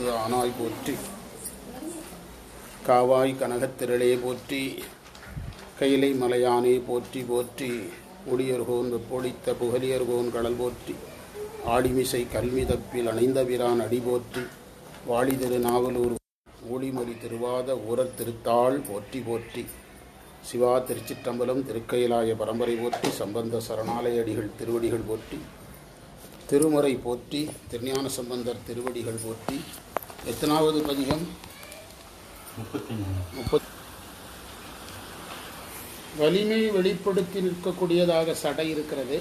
கருது ஆனாய் போற்றி. காவாய் கனகத்திரளே போற்றி. கைலை மலையானே போற்றி போற்றி. ஒளியர்கோன் வெப்பொழித்த புகழியர்கோன் கடல் போற்றி. ஆடிமிசை கல்வி தப்பில் அணைந்த அடி போற்றி. வாழிதிரு நாவலூர் ஊழிமொழி திருவாத ஊரத் திருத்தாள் போற்றி போற்றி. சிவா திருச்சிற்றம்பலம் திருக்கையிலாய பரம்பரை போற்றி. சம்பந்த சரணாலய அடிகள் திருவடிகள் போற்றி. திருமுறை போற்றி. திருஞான சம்பந்தர் திருவடிகள் போற்றி. எத்தனாவது பதிகம்? முப்பத் வலிமை வெளிப்படுத்தி நிற்கக்கூடியதாக சடை இருக்கிறது.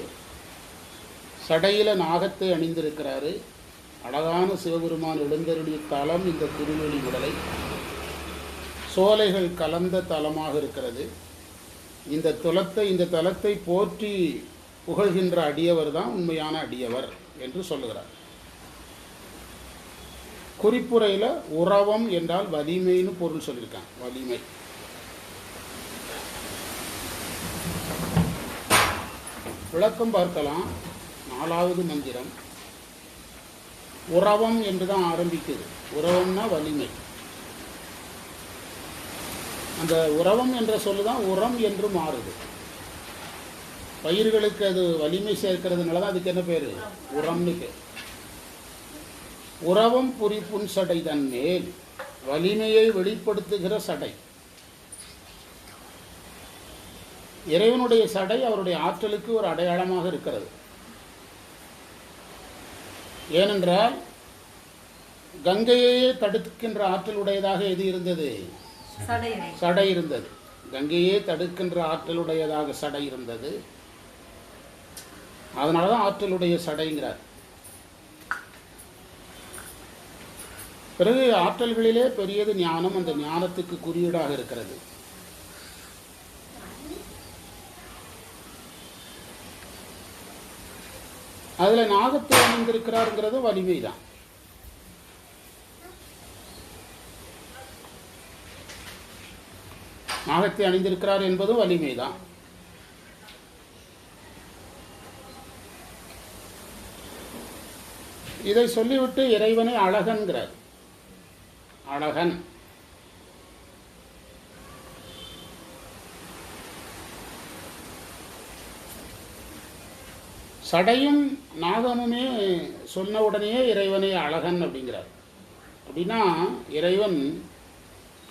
சடையில நாகத்தை அணிந்திருக்கிறாரு. அழகான சிவபெருமான் எழுந்தருளிய தலம் இந்த திருவெளி உடலை. சோலைகள் கலந்த தலமாக இருக்கிறது. இந்த துலத்தை இந்த தலத்தை போற்றி புகழ்கின்ற அடியவர் தான் உண்மையான அடியவர் என்று சொல்லுகிறார். குறிப்புரையில் உறவம் என்றால் வலிமைன்னு பொருள் சொல்லியிருக்காங்க. வலிமை. விளக்கம் பார்க்கலாம். நாலாவது மந்திரம். உறவம் என்று தான் ஆரம்பிக்குது. உறவம்னா வலிமை. அந்த உறவம் என்ற சொல்லு தான் உரம் என்று மாறுது. பயிர்களுக்கு அது வலிமை சேர்க்கிறதுனால தான் அதுக்கு என்ன பேர்? உரம்னு பேர். உறவம் புரி புன்சடை தன் மேல் வலிமையை வெளிப்படுத்துகிற சடை. இறைவனுடைய சடை அவருடைய ஆற்றலுக்கு ஒரு அடையாளமாக இருக்கிறது. ஏனென்றால் கங்கையையே தடுக்கின்ற ஆற்றல் உடையதாக எது இருந்தது? சடை இருந்தது. கங்கையே தடுக்கின்ற ஆற்றலுடையதாக சடை இருந்தது. அதனால தான் ஆற்றலுடைய சடைங்கிறார். பிறகு ஆற்றல்களிலே பெரியது ஞானம் அந்த ஞானத்துக்கு குறியீடாக இருக்கிறது. அதில் நாகத்தை அணிந்திருக்கிறாருங்கிறது வலிமைதான். நாகத்தை அணிந்திருக்கிறார் என்பதும் வலிமை தான் இதை சொல்லிவிட்டு இறைவனை அழகன்கிறார். அழகன் சடையும் நாகமுமே சொன்ன உடனேயே இறைவனே அழகன் அப்படிங்கிறார். அப்படின்னா இறைவன்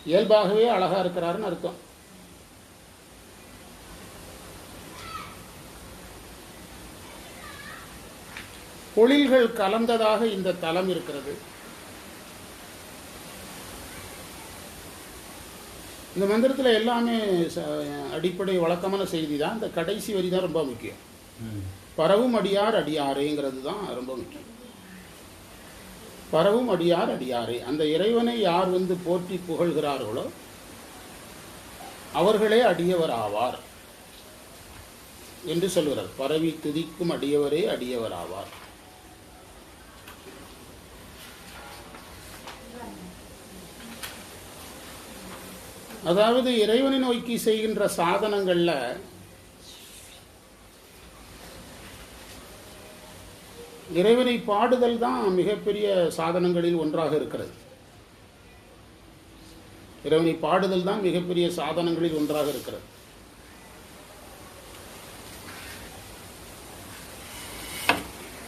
இயல்பாகவே அழகா இருக்கிறாருன்னு அர்த்தம். பொழில்கள் கலந்ததாக இந்த தலம் இருக்கிறது. இந்த மந்திரத்தில் எல்லாமே அடிப்படை வழக்கமான செய்தி தான் இந்த கடைசி வரி தான் ரொம்ப முக்கியம். பரவும் அடியார் அடியாரேங்கிறது தான் ரொம்ப முக்கியம். பரவும் அடியார் அடியாரே. அந்த இறைவனை யார் வந்து போற்றி புகழ்கிறார்களோ அவர்களே அடியவர் ஆவார் என்று சொல்கிறார் பரவி துதிக்கும் அடியவரே அடியவர் ஆவார். அதாவது இறைவனை நோக்கி செய்கின்ற சாதனங்களில் இறைவனை பாடுதல் தான் மிகப்பெரிய சாதனங்களில் ஒன்றாக இருக்கிறது. இறைவனை பாடுதல் தான் மிகப்பெரிய சாதனங்களில் ஒன்றாக இருக்கிறது.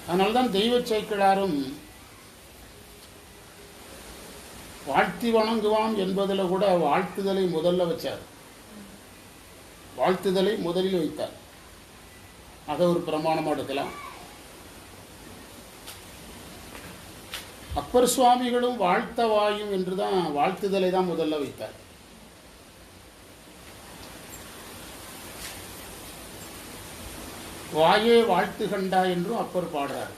அதனால்தான் தெய்வச் சைக்கிளாரும் வாழ்த்தி வணங்குவான் என்பதில் கூட வாழ்த்துதலை முதல்ல வச்சார். வாழ்த்துதலை முதலில் வைத்தார். அதை ஒரு பிரமாணமாக எடுக்கலாம். அப்பர் சுவாமிகளும் வாழ்த்த வாயும் என்று தான் வாழ்த்துதலை தான் முதல்ல வைத்தார். வாயே வாழ்த்து கண்டா என்றும் அப்பர் பாடுறார்.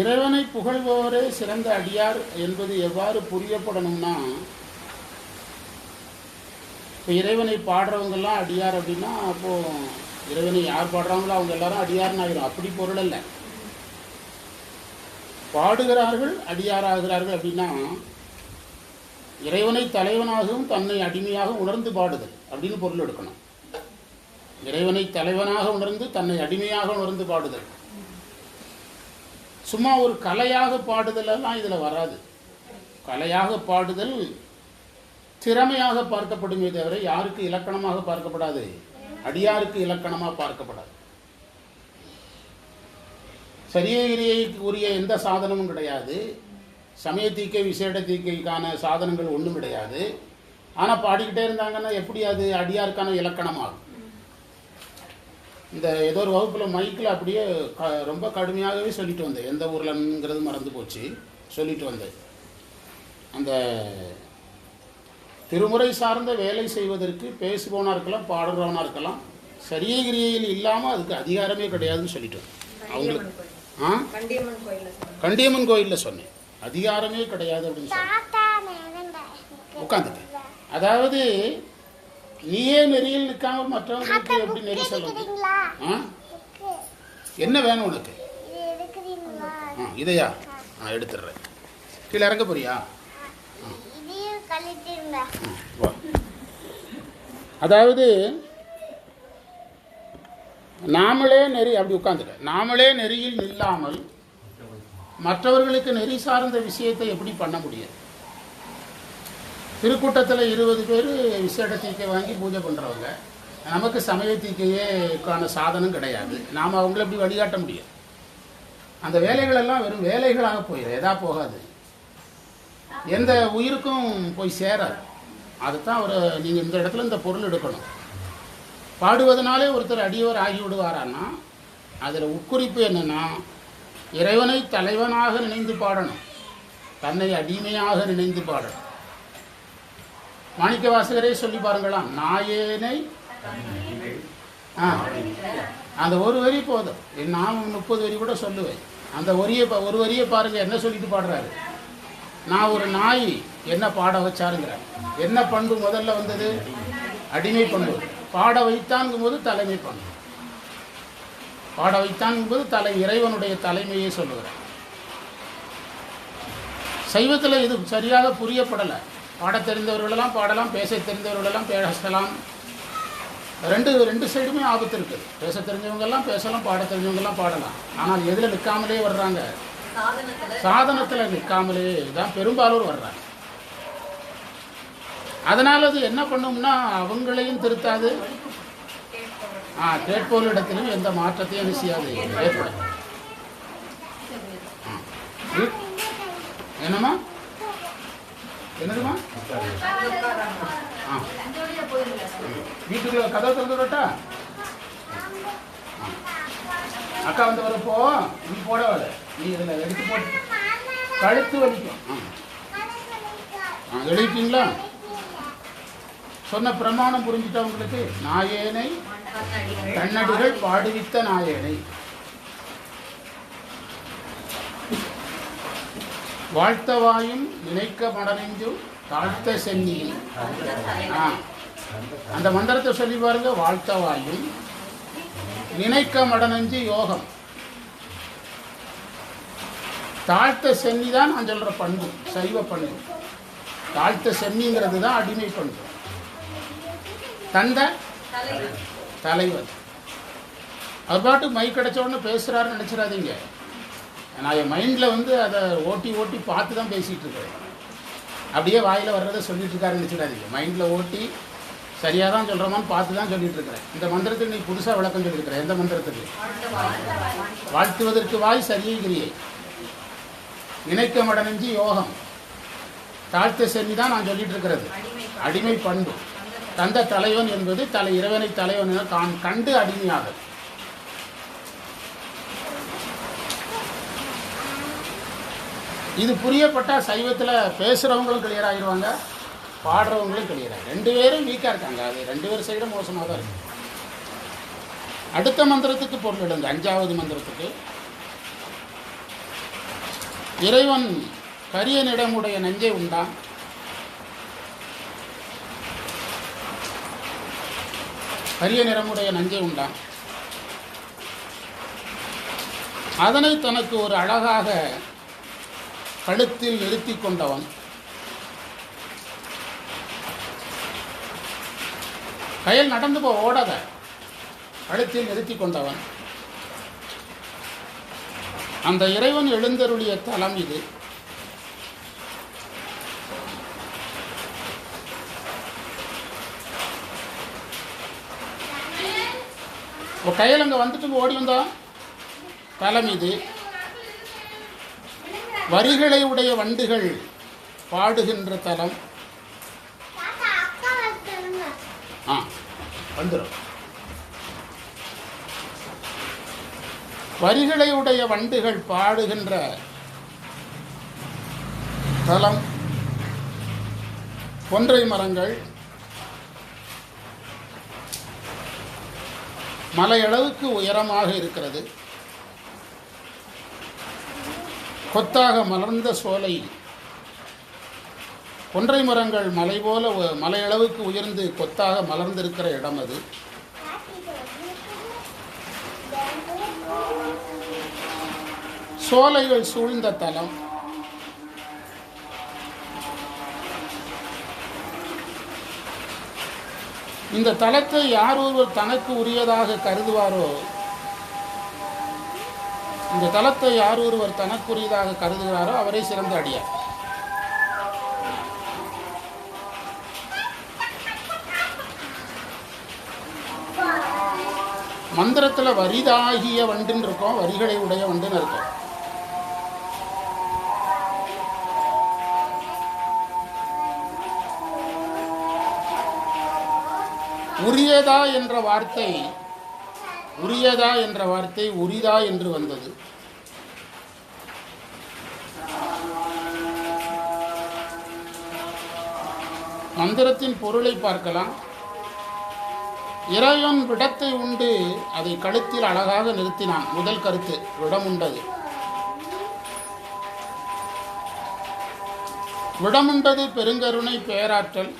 இறைவனை புகழ்பவரே சிறந்த அடியார் என்பது எவ்வாறு புரியப்படணும்னா இப்போ இறைவனை பாடுறவங்கெல்லாம் அடியார் அப்படின்னா அப்போது இறைவனை யார் பாடுறாங்களோ அவங்க எல்லாரும் அடியார்னு ஆகிரும் அப்படி பொருள் இல்லை பாடுகிறார்கள் அடியாராகிறார்கள் அப்படின்னா இறைவனை தலைவனாகவும் தன்னை அடிமையாக உணர்ந்து பாடுதல் அப்படின்னு பொருள் எடுக்கணும். இறைவனை தலைவனாக உணர்ந்து தன்னை அடிமையாக உணர்ந்து பாடுதல். சும்மா ஒரு கலையாக பாடுதலெல்லாம் இதில் வராது. கலையாக பாடுதல் திறமையாக பார்க்கப்படுமே தவிர யாருக்கு இலக்கணமாக பார்க்கப்படாது. அடியாருக்கு இலக்கணமாக பார்க்கப்படாது. சரியகிரியை உரிய எந்த சாதனமும் கிடையாது. சமய தீக்கை விசேட தீக்கைக்கான சாதனங்கள் ஒன்றும் கிடையாது. ஆனால் பாடிக்கிட்டே இருந்தாங்கன்னா எப்படி அது அடியாருக்கான இலக்கணமாகும்? இந்த ஏதோ ஒரு வகுப்பில் மைக்கில் அப்படியே க ரொம்ப கடுமையாகவே சொல்லிட்டு வந்தேன். எந்த ஊர்லங்கிறது மறந்து போச்சு. சொல்லிட்டு வந்தேன். அந்த திருமுறை சார்ந்த வேலை செய்வதற்கு பேசுபவனாக இருக்கலாம் பாடுறவனாக இருக்கலாம் சரியகிரியில் இல்லாமல் அதுக்கு அதிகாரமே கிடையாதுன்னு சொல்லிட்டு வந்தேன். அவங்களுக்கு ஆ? கண்டியம்மன் கோயில்ல சொன்னாங்க. கண்டியம்மன் கோயிலில் சொன்னேன். அதிகாரமே கிடையாது அப்படின்னு சொன்னேன். உட்காந்துட்டேன். அதாவது நீயே நெறியில் நிற்காம மற்றவங்களுக்கு எப்படி நெறி சொல்ல என்ன வேணும் உனக்கு? இதையா? ஆ எடுத்துடுறேன். கீழே இறங்க போறியா? அதாவது நாமளே நெறி அப்படி உட்காந்துக்க. நாமளே நெறியில் நில்லாமல் மற்றவர்களுக்கு நெறி சார்ந்த விஷயத்தை எப்படி பண்ண முடியும்? திருக்கூட்டத்தில் இருபது பேர் விசேட தீக்கை வாங்கி பூஜை பண்ணுறவங்க நமக்கு சமய தீக்கையேக்கான சாதனம் கிடையாது. நாம் அவங்கள எப்படி வழிகாட்ட முடியும் அந்த வேலைகள் எல்லாம் வெறும் வேலைகளாக போயிடும் எதா போகாது. எந்த உயிருக்கும் போய் சேராது. அதுதான் ஒரு நீங்கள் இந்த இடத்துல இந்த பொருள் எடுக்கணும். பாடுவதனாலே ஒருத்தர் அடியவர் ஆகி விடுவாரான்னா அதில் உட்குறிப்பு என்னென்னா இறைவனை தலைவனாக நினைந்து பாடணும். தன்னை அடிமையாக நினைந்து பாடணும். மாணிக்க வாசகரே சொல்லி பாருங்களாம். நாயேனை ஆ அந்த ஒரு வரி போதும். நான் முப்பது வரி கூட சொல்லுவேன். அந்த வரியை பா- ஒரு வரியை பாருங்க என்ன சொல்லிட்டு பாடுறாரு? நான் ஒரு நாய் என்ன பாட வச்சாருங்கிறார். என்ன பண்பு முதல்ல வந்தது? அடிமை பண்பு. பாட வைத்தான்ங்கும் போது தலைமை பண்பு. பாட வைத்தான்ங்கும் போது தலை இறைவனுடைய தலைமையை சொல்லுகிறார். சைவத்தில் இது சரியாக புரியப்படலை. பாடத் தெரிந்தவர்களெல்லாம் பாடலாம் பேச தெரிந்தவர்களெல்லாம் பேசலாம். ரெண்டு ரெண்டு சைடுமே ஆபத்து இருக்குது பேச தெரிஞ்சவங்கெல்லாம் பேசலாம் பாட தெரிஞ்சவங்கெல்லாம் பாடலாம். ஆனால் எதில் நிற்காமலே வர்றாங்க? சாதனத்துல. நிற்காமலே தான் பெரும்பாலோர் வர்றாங்க. அதனால் அது என்ன பண்ணும்னா அவங்களையும் திருத்தாது. ஆ கேட்போரிடத்திலும் எந்த மாற்றத்தையும் செய்யாது. ஏற்படும் என்னம்மா? என்னதுமா ஆ. வீட்டுக்குள்ள கதவை திறந்து விடட்டா. அக்கா வந்து வரப்போ நீ போட வர. நீ இதில் எடுத்து போட்டு கழுத்து வலிக்கும். ஆ. எழுதிட்டீங்களா? சொன்ன பிரமாணம் புரிஞ்சுட்டா உங்களுக்கு? நாயேனை கண்ணடிகள் பாடுவித்த நாயேனை. வாழ்த்தவாயும் நினைக்க மடனெஞ்சும் தாழ்த்த சென்னியும் ஆ. அந்த மந்திரத்தை சொல்லி பாருங்க வாழ்த்தவாயும் நினைக்க மடனெஞ்சு யோகம். தாழ்த்த சென்னி தான் நான் சொல்கிற பண்பு சைவ பண்பு. தாழ்த்த சென்னிங்கிறது தான் அடிமை பண்பு. தந்த தலைவர். அவர் பாட்டு மைக் கிடைச்ச உடனே பேசுகிறாருன்னு நினச்சிடாதீங்க. நான் என் மைண்டில் வந்து அதை ஓட்டி ஓட்டி பார்த்து தான் பேசிகிட்டு இருக்கேன். அப்படியே வாயில் வர்றதை சொல்லிட்டு இருக்காருன்னு நினச்சிடாதீங்க மைண்டில் ஓட்டி சரியாக தான் சொல்கிறோமான்னு பார்த்து தான் சொல்லிட்டு இருக்கிறேன். இந்த மந்திரத்துக்கு நீ புதுசாக விளக்கம் சொல்லியிருக்கிற எந்த மந்திரத்துக்கு? வாழ்த்துவதற்கு வாய் சரியை கிரியை. நினைக்க மடனஞ்சி யோகம். தாழ்த்த சென்னி தான் நான் சொல்லிட்டு இருக்கிறது. அடிமை பண்பு. தந்த தலைவன் என்பது தலை இறைவனை தலைவன் என காண் கண்டு அடிமையாகும் இது புரியப்பட்டால் சைவத்தில் பேசுகிறவங்களும் கிளியர் ஆகிடுவாங்க பாடுறவங்களும் கிளியர் ஆகும் ரெண்டு பேரும் வீக்காக இருக்காங்க. அது ரெண்டு பேர் சைடும் மோசமாக தான் இருக்கு. அடுத்த மந்திரத்துக்கு பொருள் எடுங்க அஞ்சாவது மந்திரத்துக்கு. இறைவன் கரியனிடமுடைய நெஞ்சை உண்டான். கரிய நிறமுடைய நஞ்சை உண்டான். அதனை தனக்கு ஒரு அழகாக கழுத்தில் நிறுத்தி கொண்டவன். கயல் நடந்து போ ஓடாத. கழுத்தில் நிறுத்தி கொண்டவன். அந்த இறைவன் எழுந்தருளிய தலம் இது. இப்போ கையில் அங்கே வந்துட்டு ஓடி வந்தோம் தலம் இது. வரிகளை உடைய வண்டுகள் பாடுகின்ற தலம். ஆ வந்துடும் வரிகளை உடைய வண்டுகள் பாடுகின்ற தலம். கொன்றை மரங்கள். மலையளவுக்கு உயரமாக இருக்கிறது. கொத்தாக மலர்ந்த சோலை. கொன்றை மரங்கள் மலை போல மலையளவுக்கு உயர்ந்து கொத்தாக மலர்ந்திருக்கிற இடம் அது. சோலைகள் சூழ்ந்த தலம். இந்த தலத்தை யார் ஒருவர் தனக்கு உரியதாக கருதுவாரோ இந்த தலத்தை யார் ஒருவர் தனக்குரியதாக கருதுகிறாரோ அவரே சிறந்த அடியார். மந்திரத்தில் வரிதாகிய வண்டுன்னு இருக்கும் வரிகளை உடைய வண்டுன்னு இருக்கும். உரியதா என்ற வார்த்தை உரியதா என்ற வார்த்தை உரிதா என்று வந்தது. மந்திரத்தின் பொருளை பார்க்கலாம். இறைவன் விடத்தை உண்டு அதை கழுத்தில் அழகாக நிறுத்தினான். முதல் கருத்து விடம் உண்டது விடமுண்டது பெருங்கருணை பேராற்றல்.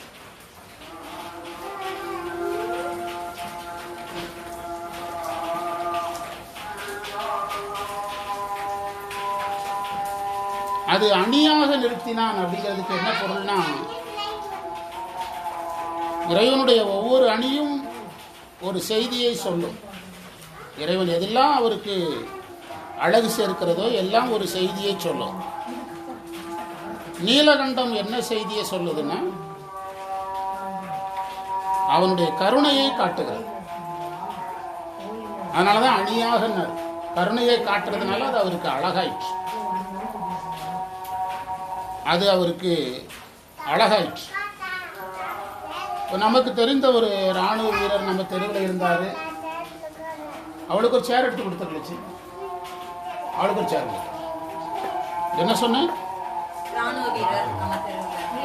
அது அணியாக நிறுத்தினான் அப்படிங்கிறதுக்கு என்ன பொருள்னா இறைவனுடைய ஒவ்வொரு அணியும் ஒரு செய்தியை சொல்லும். இறைவன் எதெல்லாம் அவருக்கு அழகு சேர்க்கிறதோ எல்லாம் ஒரு செய்தியை சொல்லும். நீலகண்டம் என்ன செய்தியை சொல்லுதுன்னா அவனுடைய கருணையை காட்டுகிறது. அதனால தான் அணியாக கருணையை காட்டுறதுனால அது அவருக்கு அழகாயிற்று. அது அவருக்கு அழகாயிற்று. இப்போ நமக்கு தெரிந்த ஒரு இராணுவ வீரர் நம்ம தெருவில் இருந்தார். அவளுக்கு ஒரு சேர் எடுத்து கொடுத்துருச்சு அவளுக்கு ஒரு சேர் கொடுத்து. என்ன சொன்னேன்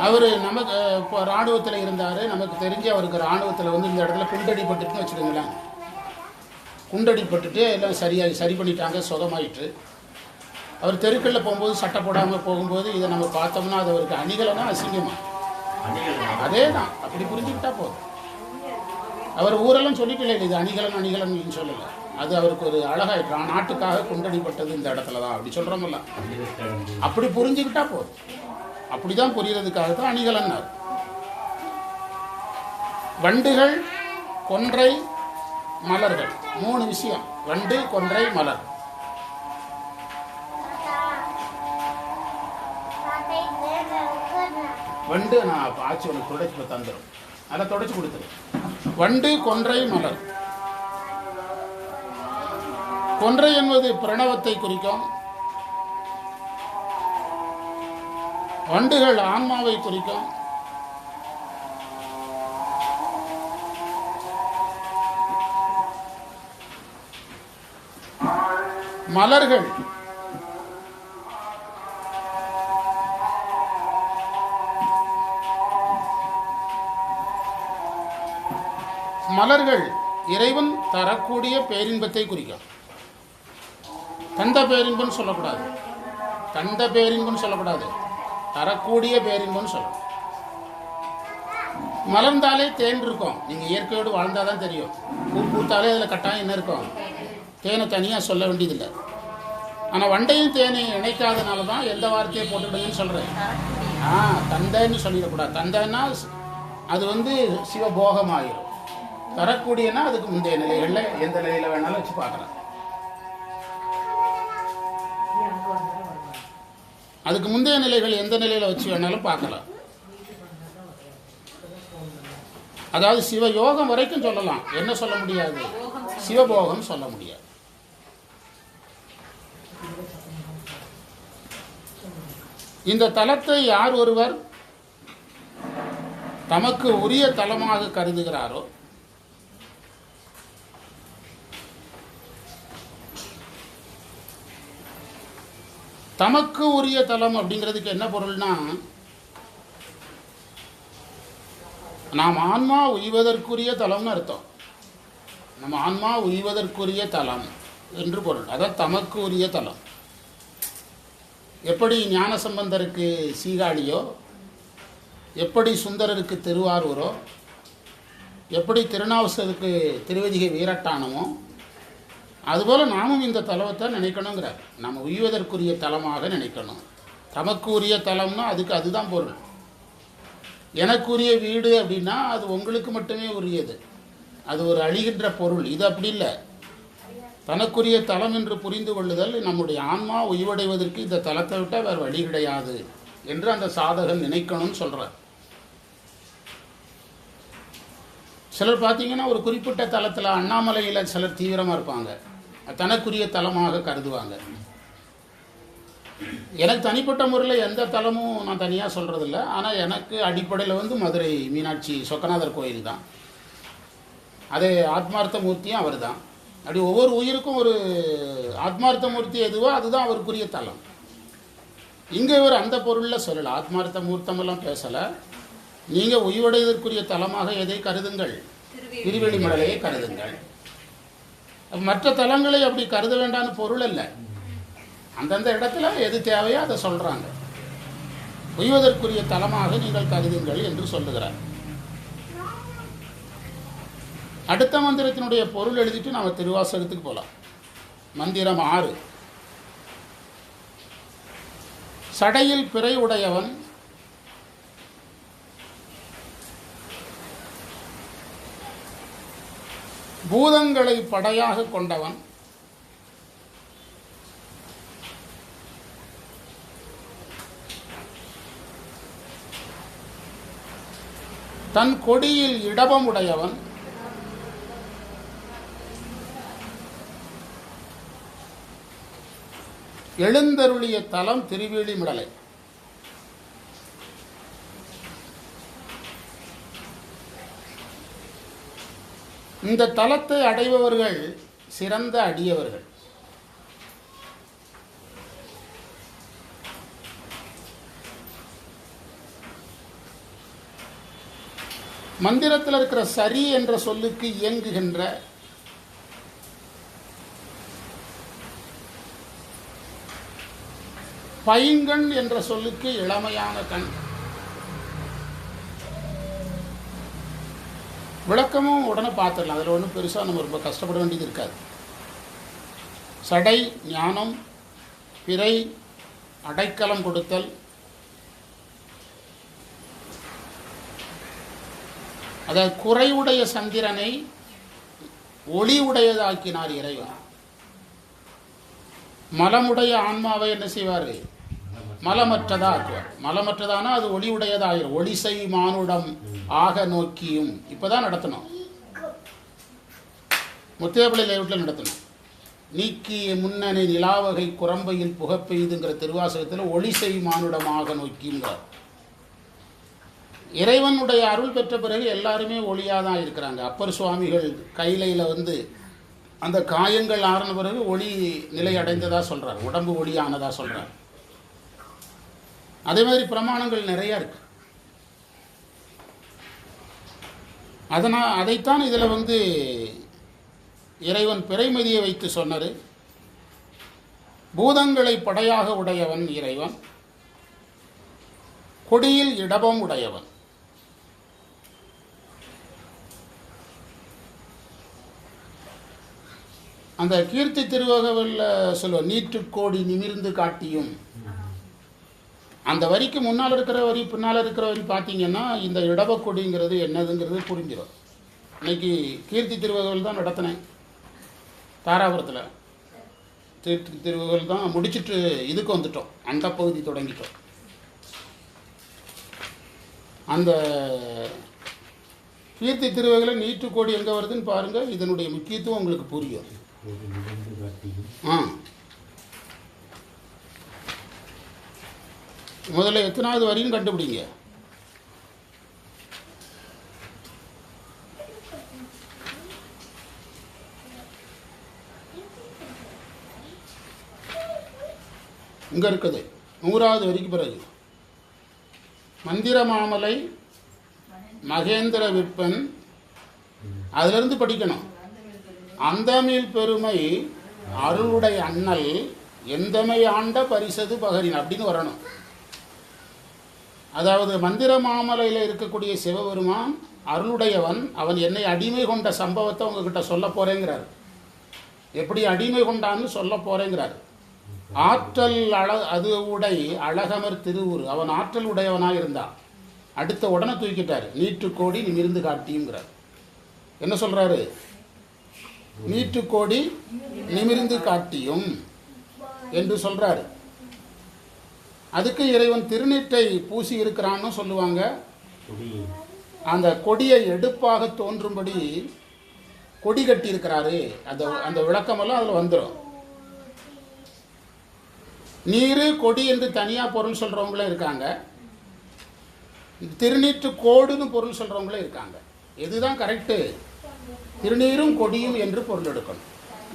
அவர் நமக்கு இப்போ இராணுவத்தில் இருந்தார். நமக்கு தெரிஞ்சு அவருக்கு இராணுவத்தில் வந்து இந்த இடத்துல குண்டடிப்பட்டுட்டுன்னு வச்சுக்கோங்களேன். குண்டடிப்பட்டுட்டு எல்லாம் சரியாகி சரி பண்ணிட்டாங்க சுகமாயிட்டு அவர் தெருக்களில் போகும்போது சட்டை போடாமல் போகும்போது இதை நம்ம பார்த்தோம்னா அது அவருக்கு அணிகலனா அசிங்கமா? அதே தான் அப்படி புரிஞ்சுக்கிட்டா போதும். அவர் ஊரெல்லாம் சொல்லிக்கல இது அணிகலன் அணிகலன் சொல்லலை. அது அவருக்கு ஒரு அழகாயிட்டு நாட்டுக்காக குண்டடிப்பட்டது இந்த இடத்துல தான் அப்படி சொல்கிறோம்ல அப்படி புரிஞ்சுக்கிட்டா போதும். அப்படிதான் புரியறதுக்காக தான் அணிகலன்னார் வண்டுகள் கொன்றை மலர்கள். மூணு விஷயம். வண்டு கொன்றை மலர். வண்டு நான் ஆச்சு உனக்கு தொடச்சி தந்துடும் அதை தொடச்சி கொடுத்துரு. வண்டு கொன்றை மலர். கொன்றை என்பது பிரணவத்தை குறிக்கும். வண்டுகள் ஆன்மாவை குறிக்கும். மலர்கள். மலர்கள் இறைவன் தரக்கூடிய பேரின்பத்தை குறிக்கும். தந்த பேரின்பம்னு சொல்லக்கூடாது. தந்த பேரின்பம்னு சொல்லக்கூடாது. தரக்கூடிய பேரின்பம்னு சொல்லணும். மலர்ந்தாலே தேன் இருக்கும். நீங்கள் இயற்கையோடு வாழ்ந்தால் தான் தெரியும். பூ பூத்தாலே அதில் கட்டாயம் என்ன இருக்கும்? தேனை தனியாக சொல்ல வேண்டியதில்லை. ஆனால் வண்டையும் தேனையும் இணைக்காதனால தான் எந்த வார்த்தையை போட்டுவிடுங்கன்னு சொல்கிறேன் ஆ தந்தைன்னு சொல்லிடக்கூடாது. தந்தைன்னா அது வந்து சிவபோகமாயிரும். தரக்கூடியனா அதுக்கு முந்தைய நிலைகளில் எந்த நிலையில் வேணாலும் வச்சு பார்க்கலாம். அதுக்கு முந்தைய நிலைகள் எந்த நிலையில் வச்சு வேணாலும் பார்க்கலாம். அதாவது சிவயோகம் வரைக்கும் சொல்லலாம். என்ன சொல்ல முடியாது? சிவபோகம் சொல்ல முடியாது. இந்த தலத்தை யார் ஒருவர் தமக்கு உரிய தலமாக கருதுகிறாரோ தமக்கு உரிய தலம் அப்படிங்கிறதுக்கு என்ன பொருள்னா நாம் ஆன்மா உய்வதற்குரிய தலம்னு அர்த்தம். நம்ம ஆன்மா உய்வதற்குரிய தலம் என்று பொருள். அதான் தமக்கு உரிய தலம். எப்படி ஞானசம்பந்தருக்கு சீகாழியோ எப்படி சுந்தரருக்கு திருவாரூரோ எப்படி திருநாவுசருக்கு திருவதிகை வீரட்டானமோ அதுபோல் நாமும் இந்த தலத்தை நினைக்கணுங்கிறார். நம்ம உய்வதற்குரிய தலமாக நினைக்கணும். தமக்கு உரிய தலம்னா அதுக்கு அதுதான் பொருள். எனக்குரிய வீடு அப்படின்னா அது உங்களுக்கு மட்டுமே உரியது. அது ஒரு அழிகின்ற பொருள். இது அப்படி இல்லை. தனக்குரிய தலம் என்று புரிந்து கொள்ளுதல் நம்முடைய ஆன்மா உய்வடைவதற்கு இந்த தலத்தை விட்டால் வேறு வழி கிடையாது என்று அந்த சாதகன் நினைக்கணும்னு சொல்கிறார் சிலர் பார்த்தீங்கன்னா ஒரு குறிப்பிட்ட தலத்தில் அண்ணாமலையில் சிலர் தீவிரமாக இருப்பாங்க. தனக்குரிய தலமாக கருதுவாங்க. எனக்கு தனிப்பட்ட முறையில் எந்த தலமும் நான் தனியாக சொல்கிறதில்ல ஆனால் எனக்கு அடிப்படையில் வந்து மதுரை மீனாட்சி சொக்கநாதர் கோயில் தான். அது ஆத்மார்த்த மூர்த்தியும் அவர் தான் அப்படி ஒவ்வொரு உயிருக்கும் ஒரு ஆத்மார்த்த மூர்த்தி எதுவோ அதுதான் அவருக்குரிய தலம். இங்கே இவர் அந்த பொருளில் சொல்லலை. ஆத்மார்த்த மூர்த்தமெல்லாம் பேசலை. நீங்கள் உய்வடைவதற்குரிய தலமாக எதை கருதுங்கள்? திருவெளி மடலையை கருதுங்கள். மற்ற தலங்களை அப்படி கருத வேண்டாம்னு பொருள் இல்லை அந்தந்த இடத்துல எது தேவையோ அதை சொல்கிறாங்க உய்வதற்குரிய தலமாக நீங்கள் கருதுங்கள் என்று சொல்லுகிறார். அடுத்த மந்திரத்தினுடைய பொருள் எழுதிட்டு நம்ம திருவாசகத்துக்கு போகலாம் மந்திரம் ஆறு. சடையில் பிறை உடையவன் பூதங்களை படையாக கொண்டவன். தன் கொடியில் இடபமுடையவன். எழுந்தருளிய தலம் திருவேலிமிடலை இந்த தலத்தை அடைபவர்கள் சிறந்த அடியவர்கள். மந்திரத்தில் இருக்கிற சரி என்ற சொல்லுக்கு இயங்குகின்ற பைங்கண் என்ற சொல்லுக்கு இளமையான கண். விளக்கமும் உடனே பார்த்துடலாம். அதில் ஒன்றும் பெருசாக நம்ம ரொம்ப கஷ்டப்பட வேண்டியது இருக்காது. சடை ஞானம் பிறை அடைக்கலம் கொடுத்தல் அதாவது குறைவுடைய சந்திரனை ஒளி உடையதாக்கினார் இறைவன். மலமுடைய ஆன்மாவை என்ன செய்வார் மலமற்றதா ஆக்குவார் மலமற்றதானா அது ஒளி உடையதாயிரும் ஒளிசை மானுடம் ஆக நோக்கியும். இப்பதான் நடத்தணும். முத்தேபலை லேவுட்டில் நடத்தணும். நீக்கிய முன்னணி நிலாவகை குரம்பையில் புகப்பெய்துங்கிற திருவாசகத்தில் ஒளிசை மானுடமாக நோக்கிங்கிறார் இறைவனுடைய அருள் பெற்ற பிறகு எல்லாருமே ஒளியாக தான் இருக்கிறாங்க. அப்பர் சுவாமிகள் கைலையில் வந்து அந்த காயங்கள் ஆறின பிறகு ஒளி நிலை அடைந்ததா சொல்கிறார் உடம்பு ஒளியானதா சொல்கிறார் அதே மாதிரி பிரமாணங்கள் நிறைய இருக்கு. அதனால் அதைத்தான் இதில் வந்து இறைவன் பிறைமதியை வைத்து சொன்னார். பூதங்களை படையாக உடையவன் இறைவன். கொடியில் இடபம் உடையவன். அந்த கீர்த்தி திருவகவில் சொல்லுவோம் நீற்றுக்கோடி நிமிர்ந்து காட்டியும் அந்த வரிக்கு முன்னால் இருக்கிற வரி பின்னால் இருக்கிற வரி பார்த்தீங்கன்னா இந்த இடபக்கொடிங்கிறது என்னதுங்கிறது புரிஞ்சிடும். இன்னைக்கு கீர்த்தி திருவகவல் தான் நடத்தினேன். தாராபுரத்தில். கீர்த்தி திருவகவல் தான் முடிச்சிட்டு இதுக்கு வந்துட்டோம். அந்த பகுதி தொடங்கிட்டோம். அந்த கீர்த்தி திருவகல நீட்டு கோடி எங்கே வருதுன்னு பாருங்கள் இதனுடைய முக்கியத்துவம் உங்களுக்கு புரியும். ஆ. முதல்ல எத்தனாவது வரின்னு கண்டுபிடிங்க. இங்க இருக்குது. நூறாவது வரிக்கு பிறகு. மந்திர மாமலை மகேந்திர விற்பன் அதிலிருந்து படிக்கணும். அந்தமில் பெருமை அருளுடைய அண்ணல் எந்தமை ஆண்ட பரிசது பகரின் அப்படின்னு வரணும். அதாவது மந்திர மாமலையில் இருக்கக்கூடிய சிவபெருமான் அருளுடையவன். அவன் என்னை அடிமை கொண்ட சம்பவத்தை உங்ககிட்ட சொல்ல போகிறேங்கிறார் எப்படி அடிமை கொண்டான்னு சொல்ல போகிறேங்கிறார் ஆற்றல் அழ அது உடை அழகமர் திருவுரு. அவன் ஆற்றல் உடையவனாக இருந்தான் அடுத்த உடனே தூக்கிட்டார். நீட்டு கோடி நிமிர்ந்து காட்டியுங்கிறார். என்ன சொல்கிறாரு நீட்டு கோடி நிமிர்ந்து காட்டியும் என்று சொல்றாரு. அதுக்கு இறைவன் திருநீட்டை பூசி இருக்கிறான்னு சொல்லுவாங்க. அந்த கொடியை எடுப்பாக தோன்றும்படி கொடி கட்டி இருக்கிறாரு அந்த அந்த விளக்கமெல்லாம் அதில் வந்துடும் நீர் கொடி என்று தனியாக பொருள் சொல்கிறவங்களும் இருக்காங்க. திருநீற்று கோடுன்னு பொருள் சொல்கிறவங்களும் இருக்காங்க. எதுதான் கரெக்டு திருநீரும் கொடியும் என்று பொருள் எடுக்கணும்.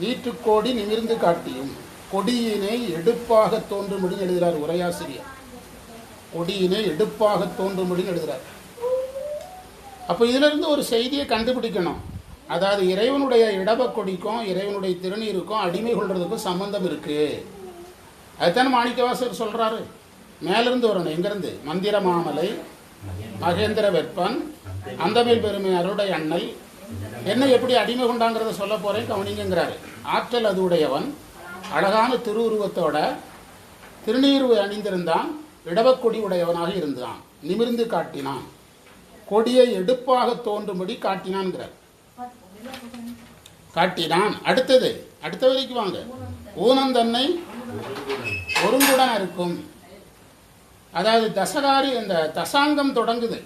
நீற்றுக்கோடி நிமிர்ந்து காட்டியும். கொடியினை எடுப்பாக தோன்றும்படின்னு எழுதுகிறார் உரையாசிரியர். கொடியினை எடுப்பாக தோன்றும்படின்னு எழுதுகிறார் அப்போ இதிலிருந்து ஒரு செய்தியை கண்டுபிடிக்கணும். அதாவது இறைவனுடைய இடவக்கொடிக்கும் இறைவனுடைய திருநீருக்கும் அடிமை கொள்றதுக்கும் சம்பந்தம் இருக்கு. அதுதானே மாணிக்கவாசர் சொல்றாரு. மேலிருந்து வரணும். எங்கிருந்து? மந்திர மாமலை மகேந்திர வெப்பன் அந்தமில் பெருமை அருடைய அண்ணல் என்ன எப்படி அடிமை கொண்டாங்கிறத சொல்ல போறேன்? கவனிங்கிறாரு ஆற்றல் அது உடையவன். அழகான திருவுருவத்தோட திருநீர்வு அணிந்திருந்தான் இடவக்கொடி உடையவனாக இருந்தான். நிமிர்ந்து காட்டினான். கொடியை எடுப்பாக தோன்றும்படி காட்டினான்கிறார். காட்டினான். அடுத்தது அடுத்த வரைக்கும் வாங்க. ஊனம் தன்னை ஒருங்குடன் இருக்கும். அதாவது தசகாரி இந்த தசாங்கம் தொடங்குது.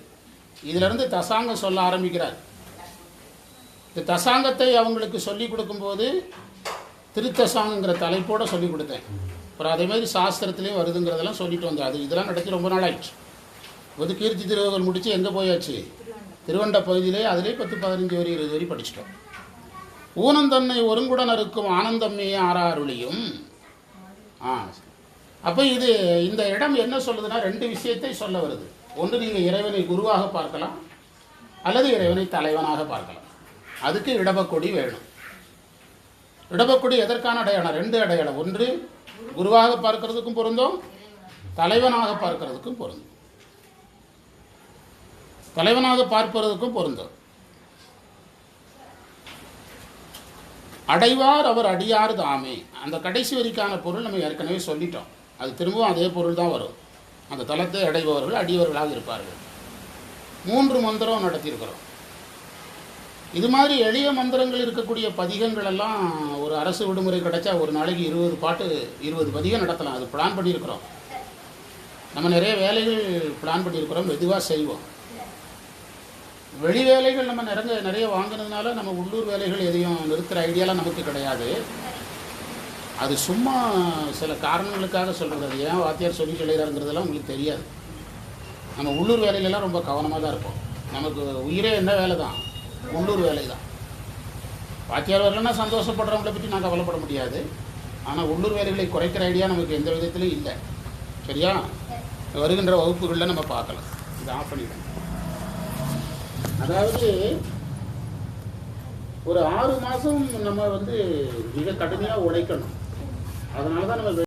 இதிலிருந்து தசாங்கம் சொல்ல ஆரம்பிக்கிறார். இந்த தசாங்கத்தை அவங்களுக்கு சொல்லி கொடுக்கும்போது திருத்தசாங்கங்கிற தலைப்போட சொல்லி கொடுத்தேன். அப்புறம் அதே மாதிரி சாஸ்திரத்துலேயும் வருதுங்கிறதெல்லாம் சொல்லிட்டு வந்தேன். அது இதெல்லாம் நடத்தி ரொம்ப நாள் ஆயிடுச்சு ஒரு கீர்த்தி திருவகல் முடித்து எங்கே போயாச்சு? திருவண்ட பகுதியிலே அதிலே பத்து பதினஞ்சு வரி இருபது வரி படிச்சிட்டோம். ஊனந்தன்னை ஒருங்குடன் இருக்கும் ஆனந்தம்மே ஆறாருளியும். ஆ அப்போ இது இந்த இடம் என்ன சொல்லுதுன்னா ரெண்டு விஷயத்தை சொல்ல வருது. ஒன்று நீங்கள் இறைவனை குருவாக பார்க்கலாம் அல்லது இறைவனை தலைவனாக பார்க்கலாம். அதுக்கு இடபக்கொடி வேணும். இடபக்குடி எதற்கான அடையாளம்? ரெண்டு அடையாளம். ஒன்று குருவாக பார்க்கறதுக்கும் பொருந்தும் தலைவனாக பார்க்கறதுக்கும் பொருந்தும். தலைவனாக பார்ப்பதற்கும் பொருந்தும். அடைவார் அவர் அடியார் தாமே. அந்த கடைசி வரிக்கான பொருள் நம்ம ஏற்கனவே சொல்லிட்டோம். அது திரும்பவும் அதே பொருள் தான் வரும். அந்த தளத்தை அடைபவர்கள் அடியவர்களாக இருப்பார்கள். மூன்று மந்திரம் நடத்தியிருக்கிறோம். இது மாதிரி எளிய மந்திரங்கள் இருக்கக்கூடிய பதிகங்கள் எல்லாம் ஒரு அரசு விடுமுறை கிடைச்சா ஒரு நாளைக்கு இருபது பாட்டு இருபது பதிகம் நடத்தலாம். அது பிளான் பண்ணியிருக்கிறோம். நம்ம நிறைய வேலைகள் பிளான் பண்ணியிருக்கிறோம். மெதுவாக செய்வோம். வெளி வேலைகள் நம்ம நிறைய நிறைய வாங்கினதுனால நம்ம உள்ளூர் வேலைகள் எதையும் நிறுத்துகிற ஐடியாலாம் நமக்கு கிடையாது. அது சும்மா சில காரணங்களுக்காக சொல்கிறது அது ஏன் வாத்தியார் சொல்லி சொல்லிடுறாங்கிறதெல்லாம் உங்களுக்கு தெரியாது. நம்ம உள்ளூர் வேலையிலலாம் ரொம்ப கவனமாக தான் இருப்போம். நமக்கு உயிரே என்ன வேலை தான் உள்ளூர் வேலை தான் வாத்தியார் வரலன்னா சந்தோஷப்படுறவங்கள பற்றி நான் கவலைப்பட முடியாது. ஆனால் உள்ளூர் வேலைகளை குறைக்கிற ஐடியா நமக்கு எந்த விதத்திலையும் இல்லை. சரியா? வருகின்ற வகுப்புகளில் நம்ம பார்க்கலாம். இதை ஆஃப் பண்ணிடுறேன். அதாவது ஒரு ஆறு மாதம் நம்ம வந்து மிக கடுமையாக உழைக்கணும். அதனால தான் நம்ம